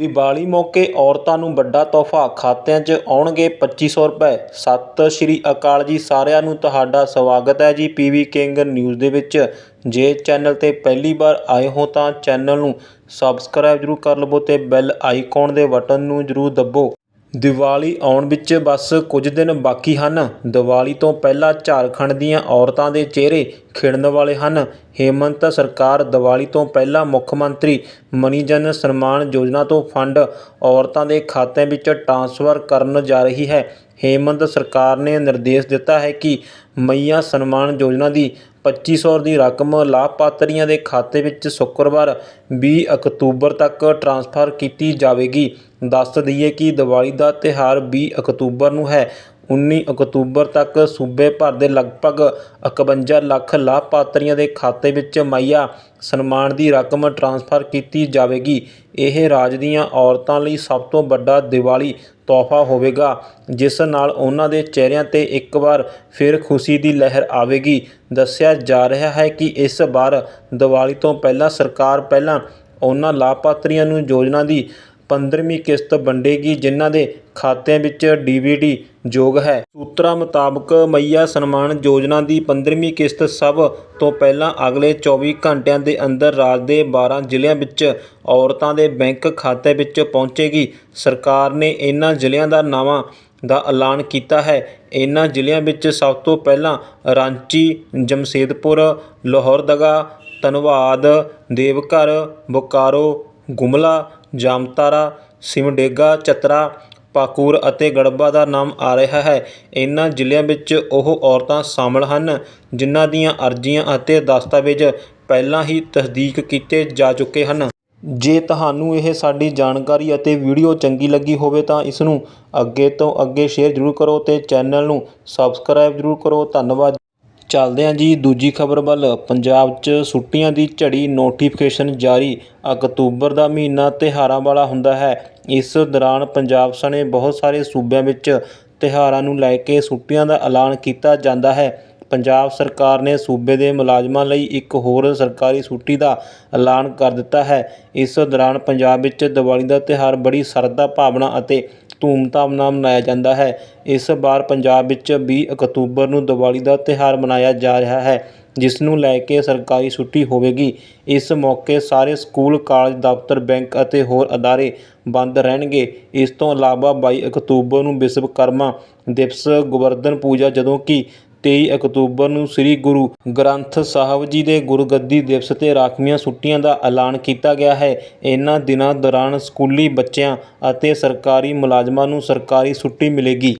ਦੀਵਾਲੀ ਮੌਕੇ ਔਰਤਾਂ ਨੂੰ ਵੱਡਾ ਤੋਹਫ਼ਾ, ਖਾਤਿਆਂ 'ਚ ਆਉਣਗੇ 2500 ਰੁਪਏ। ਸਤਿ ਸ਼੍ਰੀ ਅਕਾਲ ਜੀ ਸਾਰਿਆਂ ਨੂੰ, ਤੁਹਾਡਾ ਸਵਾਗਤ ਹੈ ਜੀ ਪੀਵੀ ਕਿੰਗ ਨਿਊਜ਼ ਦੇ ਵਿੱਚ। ਜੇ ਚੈਨਲ ਤੇ ਪਹਿਲੀ ਵਾਰ ਆਏ ਹੋ ਤਾਂ ਚੈਨਲ ਨੂੰ ਸਬਸਕ੍ਰਾਈਬ ਜ਼ਰੂਰ ਕਰ ਲਵੋ ਤੇ ਬੈਲ ਆਈਕਨ ਦੇ ਬਟਨ ਨੂੰ ਜ਼ਰੂਰ ਦੱਬੋ। ਦੀਵਾਲੀ ਆਉਣ ਵਿੱਚ ਬਸ ਕੁਝ ਦਿਨ ਬਾਕੀ ਹਨ। ਦੀਵਾਲੀ ਤੋਂ ਪਹਿਲਾਂ ਝਾਰਖੰਡ ਦੀਆਂ ਔਰਤਾਂ ਦੇ ਚਿਹਰੇ ਖਿੜਨ ਵਾਲੇ ਹਨ। ਹੇਮੰਤ ਸਰਕਾਰ ਦੀਵਾਲੀ ਤੋਂ ਪਹਿਲਾਂ ਮੁੱਖ ਮੰਤਰੀ ਮਨੀਜਨ ਸਨਮਾਨ ਯੋਜਨਾ ਤੋਂ ਫੰਡ ਔਰਤਾਂ ਦੇ ਖਾਤਿਆਂ ਵਿੱਚ ਟ੍ਰਾਂਸਫਰ ਕਰਨ ਜਾ ਰਹੀ ਹੈ। ਹੇਮੰਤ ਸਰਕਾਰ ਨੇ ਨਿਰਦੇਸ਼ ਦਿੱਤਾ ਹੈ ਕਿ ਮਈਆ ਸਨਮਾਨ ਯੋਜਨਾ ਦੀ ਪੱਚੀ ਸੌ ਦੀ ਰਕਮ ਲਾਭਪਾਤਰੀਆਂ ਦੇ ਖਾਤੇ ਵਿੱਚ ਸ਼ੁੱਕਰਵਾਰ ਵੀਹ ਅਕਤੂਬਰ ਤੱਕ ਟ੍ਰਾਂਸਫਰ ਕੀਤੀ ਜਾਵੇਗੀ। ਦੱਸ ਦਈਏ ਕਿ ਦੀਵਾਲੀ ਦਾ ਤਿਉਹਾਰ ਵੀਹ ਅਕਤੂਬਰ ਨੂੰ ਹੈ। 19 ਅਕਤੂਬਰ ਤੱਕ ਸੂਬੇ ਭਰ ਦੇ ਲਗਭਗ 51 ਲੱਖ ਲਾਭਪਾਤਰੀਆਂ ਦੇ ਖਾਤੇ ਵਿੱਚ ਮਾਈਆ ਸਨਮਾਨ ਦੀ ਰਕਮ ਟ੍ਰਾਂਸਫਰ ਕੀਤੀ ਜਾਵੇਗੀ। ਇਹ ਰਾਜ ਦੀਆਂ ਔਰਤਾਂ ਲਈ ਸਭ ਤੋਂ ਵੱਡਾ ਦੀਵਾਲੀ ਤੋਹਫ਼ਾ ਹੋਵੇਗਾ, ਜਿਸ ਨਾਲ ਉਹਨਾਂ ਦੇ ਚਿਹਰਿਆਂ ਤੇ ਇੱਕ ਵਾਰ ਫਿਰ ਖੁਸ਼ੀ ਦੀ ਲਹਿਰ ਆਵੇਗੀ। ਦੱਸਿਆ ਜਾ ਰਿਹਾ ਹੈ ਕਿ ਇਸ ਵਾਰ ਦੀਵਾਲੀ ਤੋਂ ਪਹਿਲਾਂ ਸਰਕਾਰ ਪਹਿਲਾਂ ਉਹਨਾਂ ਲਾਭਪਾਤਰੀਆਂ ਨੂੰ ਯੋਜਨਾ ਦੀ 15ਵੀਂ ਕਿਸ਼ਤ ਵੰਡੇਗੀ, ਜਿਨ੍ਹਾਂ ਦੇ ਖਾਤਿਆਂ ਵਿੱਚ ਡੀਬੀਟੀ ਯੋਗ ਹੈ। ਸੂਤਰਾਂ ਮੁਤਾਬਕ ਮਈਆ ਸਨਮਾਨ ਯੋਜਨਾ ਦੀ 15ਵੀਂ ਕਿਸ਼ਤ ਸਭ ਤੋਂ ਪਹਿਲਾਂ ਅਗਲੇ 24 ਘੰਟਿਆਂ ਦੇ ਅੰਦਰ ਰਾਜ ਦੇ 12 ਜ਼ਿਲ੍ਹਿਆਂ ਵਿੱਚ ਔਰਤਾਂ ਦੇ ਬੈਂਕ ਖਾਤੇ ਵਿੱਚ ਪਹੁੰਚੇਗੀ। ਸਰਕਾਰ ਨੇ ਇਨ੍ਹਾਂ ਜ਼ਿਲ੍ਹਿਆਂ ਦਾ ਨਾਵਾਂ ਦਾ ਐਲਾਨ ਕੀਤਾ ਹੈ। ਇਨ੍ਹਾਂ ਜ਼ਿਲ੍ਹਿਆਂ ਵਿੱਚ ਸਭ ਤੋਂ ਪਹਿਲਾਂ ਰਾਂਚੀ, ਜਮਸ਼ੇਦਪੁਰ ਲੋਹਰਦਗਾ ਧੰਨਵਾਦ, ਦੇਵਘਰ, ਬੋਕਾਰੋ, ਗੁਮਲਾ ਜਾਮਤਾਰਾ, ਸਿਮਡੇਗਾ, ਚਤਰਾ, ਪਾਕੂਰ ਅਤੇ ਗੜਬਾ ਦਾ ਨਾਮ ਆ ਰਿਹਾ ਹੈ। ਇਨ੍ਹਾਂ ਜ਼ਿਲ੍ਹਿਆਂ ਵਿੱਚ ਉਹ ਔਰਤਾਂ ਸ਼ਾਮਲ ਹਨ ਜਿਨ੍ਹਾਂ ਦੀਆਂ ਅਰਜ਼ੀਆਂ ਅਤੇ ਦਸਤਾਵੇਜ਼ ਪਹਿਲਾਂ ਹੀ ਤਸਦੀਕ ਕੀਤੇ ਜਾ ਚੁੱਕੇ ਹਨ। ਜੇ ਤੁਹਾਨੂੰ ਇਹ ਸਾਡੀ ਜਾਣਕਾਰੀ ਅਤੇ ਵੀਡੀਓ ਚੰਗੀ ਲੱਗੀ ਹੋਵੇ ਤਾਂ ਇਸ ਨੂੰ ਅੱਗੇ ਤੋਂ ਅੱਗੇ ਸ਼ੇਅਰ ਜ਼ਰੂਰ ਕਰੋ ਅਤੇ ਚੈਨਲ ਨੂੰ ਸਬਸਕ੍ਰਾਈਬ ਜ਼ਰੂਰ ਕਰੋ। ਧੰਨਵਾਦ। ਚੱਲਦੇ ਹਾਂ ਜੀ, ਦੂਜੀ ਖਬਰ ਵੱਲ। ਪੰਜਾਬ 'ਚ ਛੁੱਟੀਆਂ ਦੀ ਝੜੀ ਨੋਟੀਫਿਕੇਸ਼ਨ ਜਾਰੀ। ਅਕਤੂਬਰ ਦਾ ਮਹੀਨਾ ਤਿਉਹਾਰਾਂ ਵਾਲਾ ਹੁੰਦਾ ਹੈ। ਇਸ ਦੌਰਾਨ ਪੰਜਾਬ ਸਣੇ ਬਹੁਤ ਸਾਰੇ ਸੂਬਿਆਂ ਵਿੱਚ ਤਿਉਹਾਰਾਂ ਨੂੰ ਲੈ ਕੇ ਛੁੱਟੀਆਂ ਦਾ ਐਲਾਨ ਕੀਤਾ ਜਾਂਦਾ ਹੈ। ਪੰਜਾਬ ਸਰਕਾਰ ਨੇ ਸੂਬੇ ਦੇ ਮੁਲਾਜ਼ਮਾਂ ਲਈ ਇੱਕ ਹੋਰ ਸਰਕਾਰੀ ਛੁੱਟੀ ਦਾ ਐਲਾਨ ਕਰ ਦਿੱਤਾ ਹੈ। ਇਸ ਦੌਰਾਨ ਪੰਜਾਬ ਵਿੱਚ ਦੀਵਾਲੀ ਦਾ ਤਿਉਹਾਰ ਬੜੀ ਸ਼ਰਧਾ, ਭਾਵਨਾ ਅਤੇ ਧੂਮਧਾਮ ਨਾਲ ਮਨਾਇਆ ਜਾਂਦਾ ਹੈ। ਇਸ ਵਾਰ ਪੰਜਾਬ ਵਿੱਚ ਵੀਹ ਅਕਤੂਬਰ ਨੂੰ ਦੀਵਾਲੀ ਦਾ ਤਿਉਹਾਰ ਮਨਾਇਆ ਜਾ ਰਿਹਾ ਹੈ, ਜਿਸ ਨੂੰ ਲੈ ਕੇ ਸਰਕਾਰੀ ਛੁੱਟੀ ਹੋਵੇਗੀ। ਇਸ ਮੌਕੇ ਸਾਰੇ ਸਕੂਲ, ਕਾਲਜ, ਦਫ਼ਤਰ, ਬੈਂਕ ਅਤੇ ਹੋਰ ਅਦਾਰੇ ਬੰਦ ਰਹਿਣਗੇ। ਇਸ ਤੋਂ ਇਲਾਵਾ ਬਾਈ ਅਕਤੂਬਰ ਨੂੰ ਵਿਸ਼ਵਕਰਮਾ ਦਿਵਸ, ਗੋਵਰਧਨ ਪੂਜਾ, ਜਦੋਂ ਕਿ ਤੇਈ ਅਕਤੂਬਰ ਨੂੰ ਸ੍ਰੀ ਗੁਰੂ ਗ੍ਰੰਥ ਸਾਹਿਬ ਜੀ ਦੇ ਗੁਰਗੱਦੀ ਦਿਵਸ ਤੇ ਰਾਖਵੀਆਂ ਛੁੱਟੀਆਂ ਦਾ ਐਲਾਨ ਕੀਤਾ ਗਿਆ ਹੈ। ਇਨ੍ਹਾਂ ਦਿਨਾਂ ਦੌਰਾਨ ਸਕੂਲੀ ਬੱਚਿਆਂ ਅਤੇ ਸਰਕਾਰੀ ਮੁਲਾਜ਼ਮਾਂ ਨੂੰ ਸਰਕਾਰੀ ਛੁੱਟੀ ਮਿਲੇਗੀ।